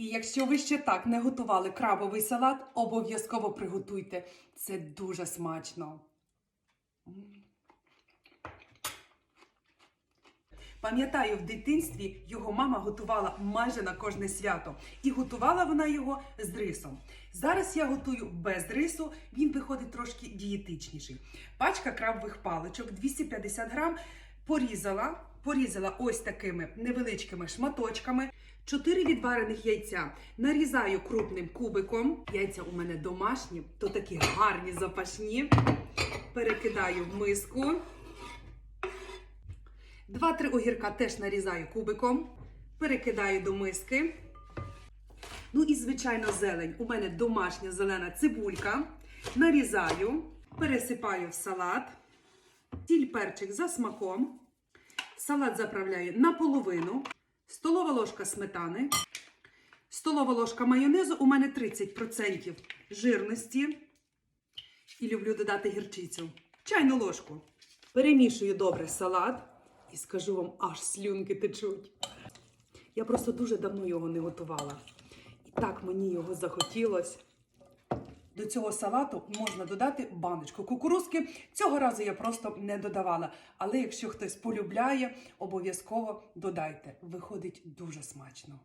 І якщо ви ще так не готували крабовий салат, обов'язково приготуйте. Це дуже смачно. Пам'ятаю, в дитинстві його мама готувала майже на кожне свято. І готувала вона його з рисом. Зараз я готую без рису, він виходить трошки дієтичніший. Пачка крабових паличок 250 грам. Порізала, порізала ось такими невеличкими шматочками. Чотири відварених яйця нарізаю крупним кубиком. Яйця у мене домашні, то такі гарні запашні. Перекидаю в миску. Два-три огірка теж нарізаю кубиком, перекидаю до миски. Ну і, звичайно, зелень. У мене домашня зелена цибулька. Нарізаю, пересипаю в салат, сіль перчик за смаком. Салат заправляю наполовину. Столова ложка сметани. Столова ложка майонезу. У мене 30% жирності. І люблю додати гірчицю. Чайну ложку. Перемішую добре салат. І скажу вам, аж слюнки течуть. Я просто дуже давно його не готувала. І так мені його захотілось. До цього салату можна додати баночку кукурузки. Цього разу я просто не додавала. Але якщо хтось полюбляє, обов'язково додайте. Виходить дуже смачно.